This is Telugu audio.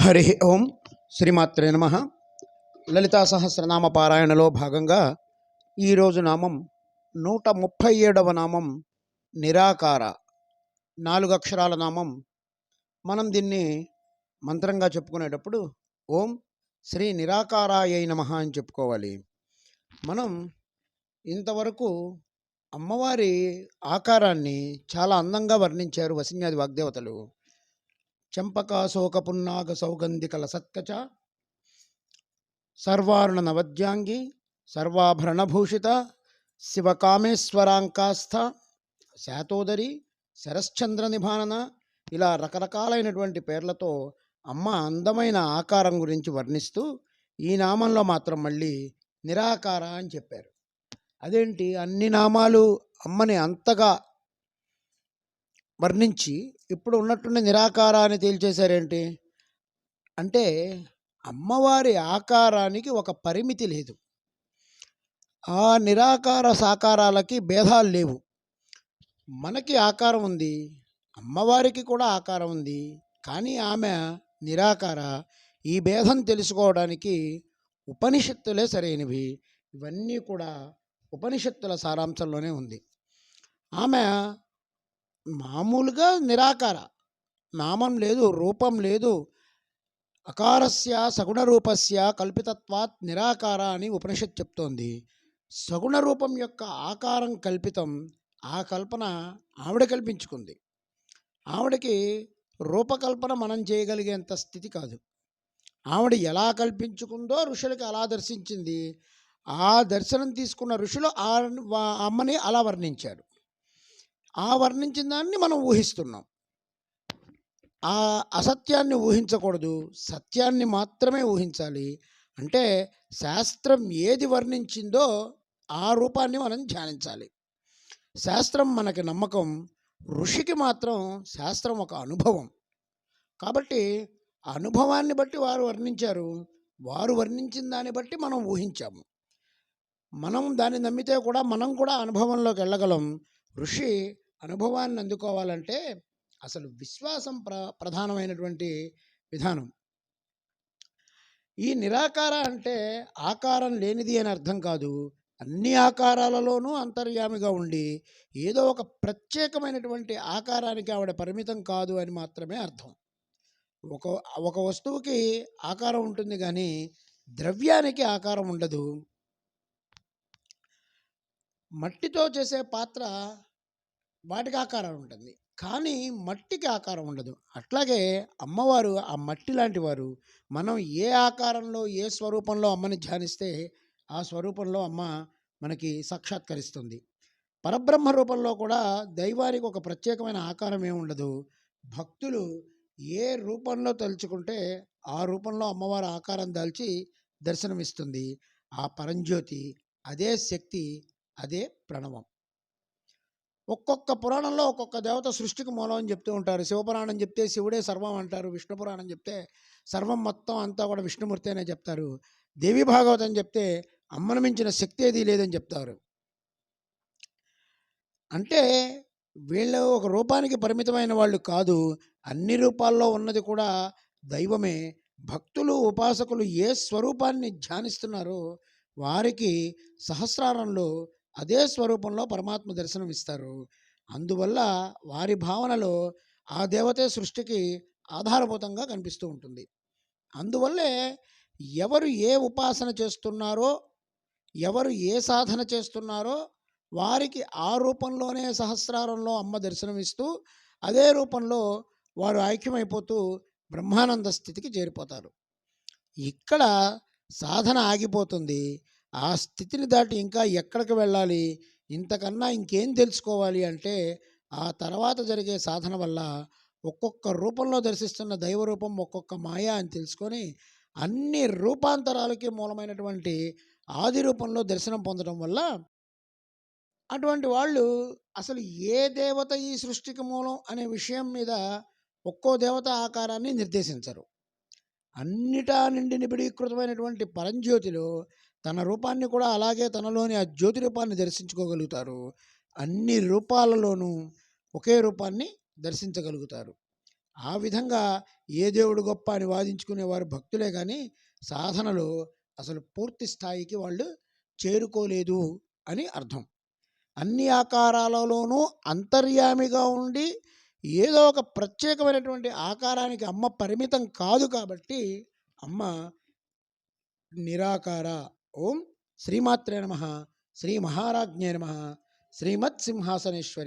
హరి ఓం శ్రీమాత్రే నమ. లలితా సహస్రనామ పారాయణలో భాగంగా ఈరోజు నామం నూట ముప్పై ఏడవ నామం నిరాకార. నాలుగు అక్షరాల నామం. మనం దీన్ని మంత్రంగా చెప్పుకునేటప్పుడు ఓం శ్రీ నిరాకారాయ నమ అని చెప్పుకోవాలి. మనం ఇంతవరకు అమ్మవారి ఆకారాన్ని చాలా అందంగా వర్ణించారు వసిన్యాది వాగ్దేవతలు. చంపకాశోక పున్నాగ సౌగంధిక లసత్కచ సర్వార్ణ నవద్యాంగి సర్వాభరణభూషిత శివకామేశ్వరాంకాస్థ శాతోదరి శరశ్చంద్ర నిభానన ఇలా రకరకాలైనటువంటి పేర్లతో అమ్మ అందమైన ఆకారం గురించి వర్ణిస్తూ ఈ నామంలో మాత్రం మళ్ళీ నిరాకార అని చెప్పారు. అదేంటి? అన్ని నామాలు అమ్మని అంతగా వర్ణించి ఇప్పుడు ఉన్నట్టుండి నిరాకారాన్ని తేల్చేశారేంటి? అంటే అమ్మవారి ఆకారానికి ఒక పరిమితి లేదు. ఆ నిరాకార సాకారాలకి భేదాలు లేవు. మనకి ఆకారం ఉంది అమ్మవారికి కూడా ఆకారం ఉంది కానీ ఆమె నిరాకార. ఈ భేదం తెలుసుకోవడానికి ఉపనిషత్తులే సరైనవి. ఇవన్నీ కూడా ఉపనిషత్తుల సారాంశంలోనే ఉంది. ఆమె మామూలుగా నిరాకార. నామం లేదు రూపం లేదు. అకారస్య సగుణ రూపస్య కల్పితత్వాత్ నిరాకార అని ఉపనిషత్ చెప్తోంది. సగుణ రూపం యొక్క ఆకారం కల్పితం. ఆ కల్పన ఆవిడ కల్పించుకుంది. ఆవిడకి రూపకల్పన మనం చేయగలిగేంత స్థితి కాదు. ఆవిడ ఎలా కల్పించుకుందో ఋషులకి అలా దర్శించింది. ఆ దర్శనం తీసుకున్న ఋషులు ఆ అమ్మని అలా వర్ణించారు. ఆ వర్ణించిన దాన్ని మనం ఊహిస్తున్నాం. ఆ అసత్యాన్ని ఊహించకూడదు. సత్యాన్ని మాత్రమే ఊహించాలి. అంటే శాస్త్రం ఏది వర్ణించిందో ఆ రూపాన్ని మనం ధ్యానించాలి. శాస్త్రం మనకి నమ్మకం. ఋషికి మాత్రం శాస్త్రం ఒక అనుభవం. కాబట్టి అనుభవాన్ని బట్టి వారు వర్ణించారు. వారు వర్ణించిన దాన్ని బట్టి మనం ఊహించాము. మనం దాన్ని నమ్మితే కూడా మనం కూడా అనుభవంలోకి వెళ్ళగలం. ఋషి అనుభవాన్ని అందుకోవాలంటే అసలు విశ్వాసం ప్ర ప్రధానమైనటువంటి విధానం. ఈ నిరాకార అంటే ఆకారం లేనిది అని అర్థం కాదు. అన్ని ఆకారాలలోనూ అంతర్యామిగా ఉండి ఏదో ఒక ప్రత్యేకమైనటువంటి ఆకారానికి ఆవిడ పరిమితం కాదు అని మాత్రమే అర్థం. ఒక ఒక వస్తువుకి ఆకారం ఉంటుంది కానీ ద్రవ్యానికి ఆకారం ఉండదు. మట్టితో చేసే పాత్ర వాటికి ఆకారం ఉంటుంది. కానీ మట్టికి ఆకారం ఉండదు. అట్లాగే అమ్మవారు ఆ మట్టి లాంటి వారు మనం ఏ ఆకారంలో ఏ స్వరూపంలో అమ్మని ధ్యానిస్తే ఆ స్వరూపంలో అమ్మ మనకి సాక్షాత్కరిస్తుంది. పరబ్రహ్మ రూపంలో కూడా దైవానికి ఒక ప్రత్యేకమైన ఆకారం ఏమి ఉండదు. భక్తులు ఏ రూపంలో తలుచుకుంటే ఆ రూపంలో అమ్మవారి ఆకారం దాల్చి దర్శనమిస్తుంది. ఆ పరంజ్యోతి అదే శక్తి అదే ప్రణవం. ఒక్కొక్క పురాణంలో ఒక్కొక్క దేవత సృష్టికి మూలం అని చెప్తూ ఉంటారు. శివపురాణం చెప్తే శివుడే సర్వం అంటారు. విష్ణు పురాణం చెప్తే సర్వం మొత్తం అంతా కూడా విష్ణుమూర్తి అనే చెప్తారు. దేవి భాగవతం చెప్తే అమ్మను మించిన శక్తి ఏదీ లేదని చెప్తారు. అంటే వీళ్ళు ఒక రూపానికి పరిమితమైన వాళ్ళు కాదు. అన్ని రూపాల్లో ఉన్నది కూడా దైవమే. భక్తులు ఉపాసకులు ఏ స్వరూపాన్ని ధ్యానిస్తున్నారో వారికి సహస్రారంలో అదే స్వరూపంలో పరమాత్మ దర్శనం ఇస్తారు అందువల్ల వారి భావనలో ఆ దేవతే సృష్టికి ఆధారభూతంగా కనిపిస్తూ ఉంటుంది. అందువల్లే ఎవరు ఏ ఉపాసన చేస్తున్నారో ఎవరు ఏ సాధన చేస్తున్నారో వారికి ఆ రూపంలోనే సహస్రారంలో అమ్మ దర్శనమిస్తూ అదే రూపంలో వారు ఐక్యమైపోతూ బ్రహ్మానంద స్థితికి చేరిపోతారు. ఇక్కడ సాధన ఆగిపోతుంది. ఆ స్థితిని దాటి ఇంకా ఎక్కడికి వెళ్ళాలి? ఇంతకన్నా ఇంకేం తెలుసుకోవాలి అంటే ఆ తర్వాత జరిగే సాధన వల్ల ఒక్కొక్క రూపంలో దర్శిస్తున్న దైవ రూపం ఒక్కొక్క మాయ అని తెలుసుకొని అన్ని రూపాంతరాలకి మూలమైనటువంటి ఆది రూపంలో దర్శనం పొందడం వల్ల అటువంటి వాళ్ళు అసలు ఏ దేవత ఈ సృష్టికి మూలం అనే విషయం మీద ఒక్కో దేవత ఆకారాన్ని నిర్దేశించరు. అన్నిటా నిండి నిబిడీకృతమైనటువంటి పరంజ్యోతిలో తన రూపాన్ని కూడా అలాగే తనలోని ఆ జ్యోతి రూపాన్ని దర్శించుకోగలుగుతారు. అన్ని రూపాలలోనూ ఒకే రూపాన్ని దర్శించగలుగుతారు. ఆ విధంగా ఏ దేవుడు గొప్ప అని వాదించుకునేవారు భక్తులే కానీ సాధనలో అసలు పూర్తి స్థాయికి వాళ్ళు చేరుకోలేదు అని అర్థం. అన్ని ఆకారాలలోనూ అంతర్యామిగా ఉండి ఏదో ఒక ప్రత్యేకమైనటువంటి ఆకారానికి అమ్మ పరిమితం కాదు కాబట్టి అమ్మ నిరాకార ఓం శ్రీమాత్రే నమ శ్రీ మహారాజ్ఞే నమ శ్రీమత్ సింహాసనేశ్వరి